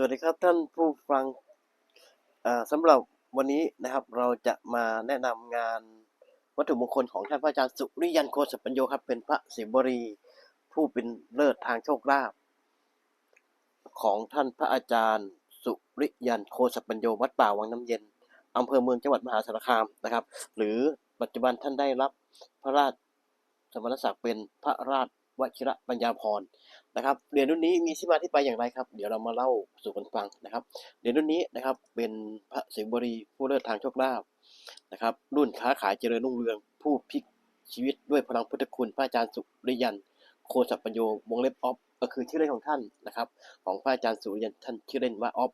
สวัสดีครับท่านผู้ฟังอ่าสำหรับวันนี้นะครับเราจะมาแนะนำงานวัตถุมงคลของท่านพระอาจารย์สุริยันโคสปัญโยครับ เป็นพระศิวรี ผู้เป็นเลิศทางโชคลาภของท่านพระอาจารย์สุริยันโคสปัญโยวัดป่าวังน้ำเย็นอำเภอเมืองจังหวัดมหาสารคามนะครับ หรือปัจจุบันท่านได้รับพระราชสมณศักดิ์เป็นพระราช วชิระปัญญาภรนะครับเหรียญรุ่นนี้มีที่มาที่ไปอย่างไรครับ เดี๋ยวเรามาเล่าสู่กันฟังนะครับเหรียญรุ่นนี้นะครับเป็นพระสิงห์บุรีผู้เลิศทางโชคลาภนะครับ รุ่นค้าขายเจริญรุ่งเรืองผู้พลิกชีวิตด้วยพลังพุทธคุณพระอาจารย์สุริยันโคสัปปัญโยวงเล็บออฟก็คือชื่อเล่นของท่านนะครับ ของพระอาจารย์สุริยันท่านชื่อเล่นว่าออฟ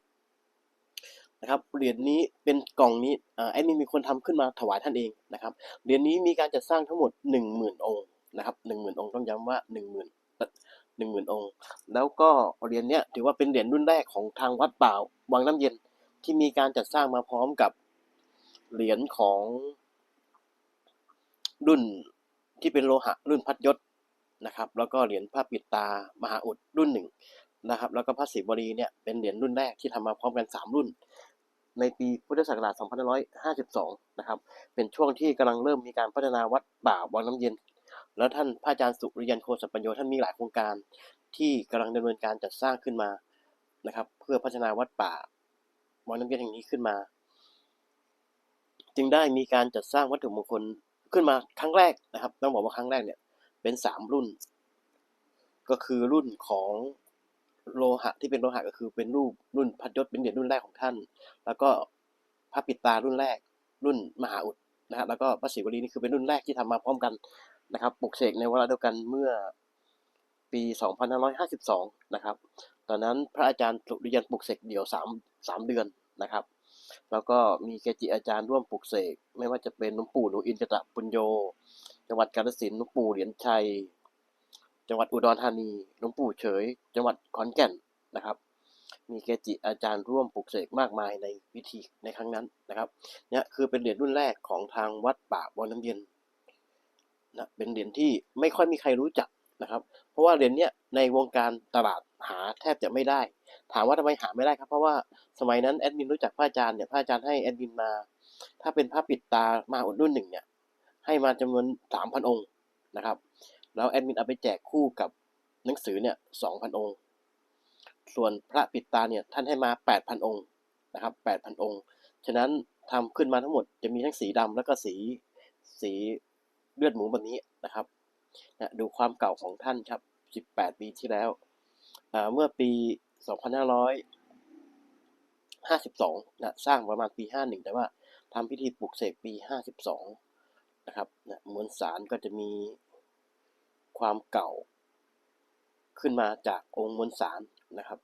นะครับเหรียญนี้เป็นกล่องนี้อ่าแอดมินมีคนทำขึ้นมาถวายท่านเองนะครับเหรียญนี้มีการจัดสร้างทั้งหมดหนึ่งหมื่นองค์ ย้ำว่าหนึ่งหมื่นหนึ่งหมื่นองค์ แล้วก็เหรียญเนี้ยถือว่าเป็นเหรียญรุ่นแรกของทางวัดป่าวังน้ำเย็นที่มีการจัดสร้างมาพร้อมกับเหรียญของรุ่นที่เป็นโลหะรุ่นพัดยศนะครับ แล้วก็เหรียญพระปิดตามหาอุดรุ่นหนึ่งนะครับ แล้วก็พระศิวลีเนี่ยเป็นเหรียญรุ่นแรกที่ทำมาพร้อมกันสามรุ่น ในปีพุทธศักราช 2552 นะครับ เป็นช่วงที่กำลังเริ่มมีการพัฒนาวัดป่าวังน้ำเย็น แล้วท่านพระอาจารย์สุริยันโคสปัญโยท่านมีหลายโครงการที่กำลังดำเนินการจัดสร้างขึ้นมานะครับ เพื่อพัฒนาวัดป่าวังน้ำเย็นแห่งนี้ขึ้นมา จึงได้มีการจัดสร้างวัตถุมงคลขึ้นมาครั้งแรกนะครับ ต้องบอกว่าครั้งแรกเนี่ยเป็นสามรุ่น ก็คือรุ่นของโลหะที่เป็นโลหะก็คือเป็นรูปรุ่นพัดยศเป็นเหรียญรุ่นแรกของท่าน แล้วก็พระปิดตารุ่นแรกรุ่นมหาอุดนะฮะแล้วก็พระศิวลีนี่คือเป็นรุ่นแรกที่ทำมาพร้อมกัน นะครับปลุกเสกในเวลาเดียวกันเมื่อปี 2552 นะครับ ตอนนั้นพระอาจารย์สุริยันปลุกเสกเดี่ยว3 3เดือนนะครับ แล้วก็มีเกจิอาจารย์ร่วมปลุกเสกไม่ว่าจะเป็นหลวงปู่หนูอินทรปุญโย จังหวัดกาฬสินธุ์หลวงปู่เหรียญชัย จังหวัดอุดรธานีหลวงปู่เฉย จังหวัดขอนแก่นนะครับมีเกจิอาจารย์ร่วมปลุกเสกมากมายในพิธีในครั้งนั้นนะครับเนี่ยคือเป็นเหรียญรุ่นแรกของทางวัดป่าวังน้ำเย็น นะเป็นเหรียญที่ไม่ค่อยมีใครรู้จักนะครับ เพราะว่าเหรียญเนี้ยในวงการตลาดหาแทบจะไม่ได้ ถามว่าทำไมหาไม่ได้ครับ เพราะว่าสมัยนั้นแอดมินรู้จักพระอาจารย์เนี่ยพระอาจารย์ให้แอดมินมา ถ้าเป็นพระปิดตามาอุดรุ่นหนึ่งเนี่ยให้มาจำนวนสามพันองค์นะครับ แล้วแอดมินเอาไปแจกคู่กับหนังสือเนี่ยสองพันองค์ ส่วนพระปิดตาเนี่ยท่านให้มาแปดพันองค์นะครับแปดพันองค์ ฉะนั้นทำขึ้นมาทั้งหมดจะมีทั้งสีดำแล้วก็สีสี เลือดหมูแบบนี้นะครับนะดูความเก่าของท่านครับ 18 ปีที่แล้วเมื่อปี 2552นะสร้างประมาณปี 51 แต่ว่าทำพิธีปลุกเสกปี 52 นะครับนะมวลสารก็จะมีความเก่าขึ้นมาจากองค์มวลสารนะครับ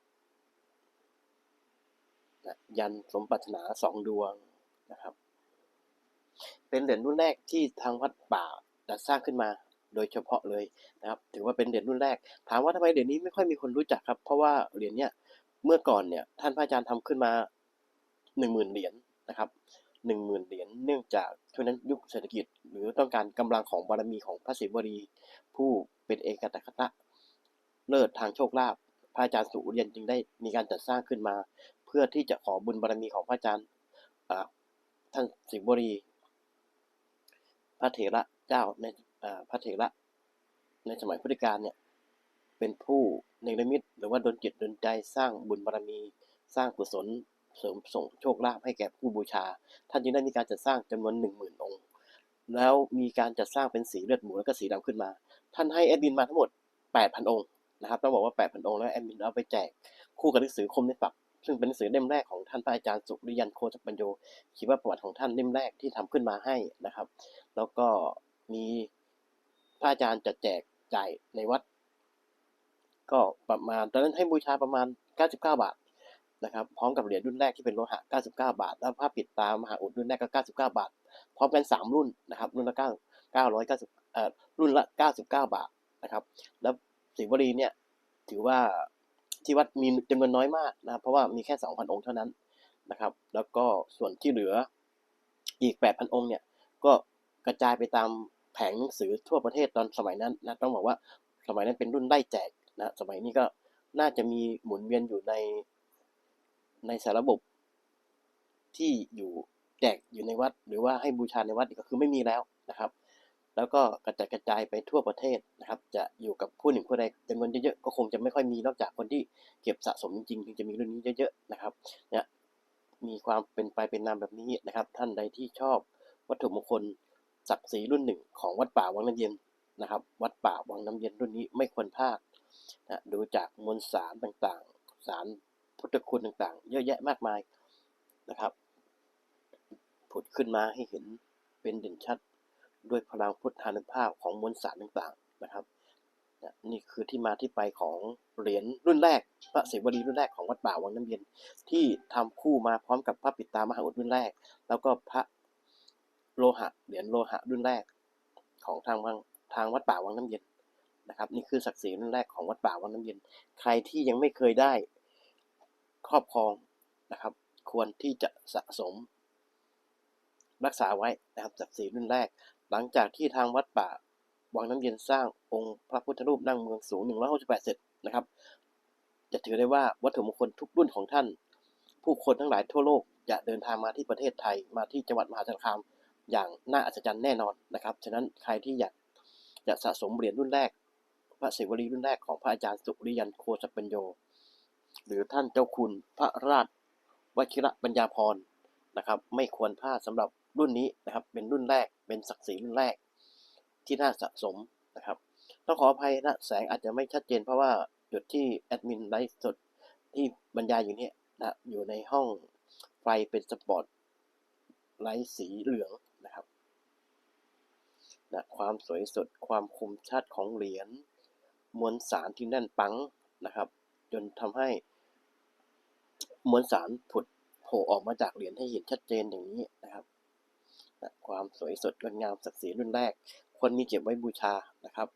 นะยันสมปรารถนาสองดวงนะครับ เป็นเหรียญรุ่นแรกที่ทางวัดป่าจัดสร้างขึ้นมาโดยเฉพาะเลยนะครับ ถือว่าเป็นเหรียญรุ่นแรก ถามว่าทำไมเหรียญนี้ไม่ค่อยมีคนรู้จักครับ เพราะว่าเหรียญเนี้ยเมื่อก่อนเนี่ยท่านพระอาจารย์ทำขึ้นมาหนึ่งหมื่นเหรียญนะครับหนึ่งหมื่นเหรียญเนื่องจากช่วงนั้นยุคเศรษฐกิจ หรือต้องการกำลังของบารมีของพระศิวลีผู้เป็นเอกตัคตะเลิศทางโชคลาภพระอาจารย์สุเริยันจึงได้มีการจัดสร้างขึ้นมา เพื่อที่จะขอบุญบารมีของพระอาจารย์ท่านสิงบุรี พระเถระเจ้าในพระเถระ ในสมัยพุทธกาลเนี่ยเป็นผู้เนรมิตหรือว่าดลจิตดลใจสร้างบุญบารมี สร้างกุศลเสริมส่งโชคลาภให้แก่ผู้บูชา ท่านจึงได้มีการจัดสร้างจำนวนหนึ่งหมื่นองค์ แล้วมีการจัดสร้างเป็นสีเลือดหมูแล้วก็สีดำขึ้นมา ท่านให้แอดมินมาทั้งหมด 8,000 องค์นะครับต้องบอกว่า 8,000 องค์แล้วแอดมินเอาไปแจกคู่กับหนังสือคมในฝัก ซึ่งเป็นหนังสือเล่มแรกของท่านพระอาจารย์สุริยันโคจปัญโยชีวประวัติของท่านเล่มแรกที่ทำขึ้นมาให้นะครับ แล้วก็มีพระอาจารย์จะแจกจ่ายในวัด ก็ประมาณตอนนั้นให้บูชาประมาณ 99 บาทนะครับ พร้อมกับเหรียญรุ่นแรกที่เป็นโลหะ 99 บาท แล้วผ้าปิดตามหาอุดรุ่นแรกก็ 99 บาท พร้อมกัน 3 รุ่นนะครับ รุ่นละ 9 990เอ่อรุ่นละ 99 บาทนะครับ แล้วสิงห์บุรีเนี่ยถือว่า ที่วัดมีจำนวนน้อยมากนะครับเพราะว่ามีแค่ 2,000 องค์เท่านั้นนะครับ แล้วก็ส่วนที่เหลืออีก 8,000 องค์เนี่ยก็กระจายไปตามแผงหนังสือทั่วประเทศตอนสมัยนั้นนะต้องบอกว่าสมัยนั้นเป็นรุ่นไล่แจกนะสมัยนี้ก็น่าจะมีหมุนเวียนอยู่ในในสารระบบที่อยู่แจกอยู่ในวัด หรือว่าให้บูชาในวัดก็คือไม่มีแล้วนะครับ แล้วก็กระจายกระจายไปทั่วประเทศนะครับ จะอยู่กับผู้หนึ่งผู้ใดจำนวนเยอะๆก็คงจะไม่ค่อยมีนอกจากคนที่เก็บสะสมจริงๆถึงจะมีรุ่นนี้เยอะๆนะครับเนี่ยมีความเป็นไปเป็นนามแบบนี้นะครับ ท่านใดที่ชอบวัตถุมงคลศักดิ์ศรีรุ่นหนึ่งของวัดป่าวังน้ำเย็นนะครับ วัดป่าวังน้ำเย็นรุ่นนี้ไม่ควรพลาดนะดูจากมวลสารต่างๆ สารพุทธคุณต่างๆ เยอะแยะมากมายนะครับ ผุดขึ้นมาให้เห็นเป็นเด่นชัด ด้วยพลังพุทธานุภาพของมวลสารต่างๆนะครับ นี่คือที่มาที่ไปของเหรียญรุ่นแรก พระเสวรีรุ่นแรกของวัดป่าวังน้ำเย็น ที่ทำคู่มาพร้อมกับพระปิดตามหาอุดรุ่นแรก แล้วก็พระโลหะเหรียญโลหะรุ่นแรก ของทางวังทางวัดป่าวังน้ำเย็นนะครับ นี่คือศักดิ์ศรีรุ่นแรกของวัดป่าวังน้ำเย็น ใครที่ยังไม่เคยได้ครอบครองนะครับ ควรที่จะสะสมรักษาไว้นะครับศักดิ์ศรีรุ่นแรก หลังจากที่ทางวัดป่าวังน้ำเย็นสร้างองค์พระพุทธรูปนั่งเมืองสูง 168 เสร็จนะครับ จะถือได้ว่าวัตถุมงคลทุกรุ่นของท่าน ผู้คนทั้งหลายทั่วโลกจะเดินทางมาที่ประเทศไทยมาที่จังหวัดมหาสารคาม อย่างน่าอัศจรรย์แน่นอนนะครับ ฉะนั้นใครที่อยากจะสะสมเหรียญรุ่นแรก พระเสวรีรุ่นแรกของพระอาจารย์สุริยันโคสปัญโย หรือท่านเจ้าคุณพระราชวชิระปัญญาพรนะครับ ไม่ควรพลาดสำหรับ รุ่นนี้นะครับ เป็นรุ่นแรก เป็นศักดิ์ศรีรุ่นแรกที่น่าสะสมนะครับ ต้องขออภัยนะแสงอาจจะไม่ชัดเจนเพราะว่าจุดที่แอดมินไลฟ์สดที่บรรยายอยู่เนี่ยนะอยู่ในห้องไฟเป็นสปอร์ตไลท์สีเหลืองนะครับนะความสวยสดความคมชัดของเหรียญมวลสารที่แน่นปังนะครับ จนทำให้มวลสารผุดโผล่ออกมาจากเหรียญให้เห็นชัดเจนอย่างนี้นะครับ ความสวยสดงดงามศักดิ์ศรีรุ่นแรก ควรมีเก็บไว้บูชานะครับ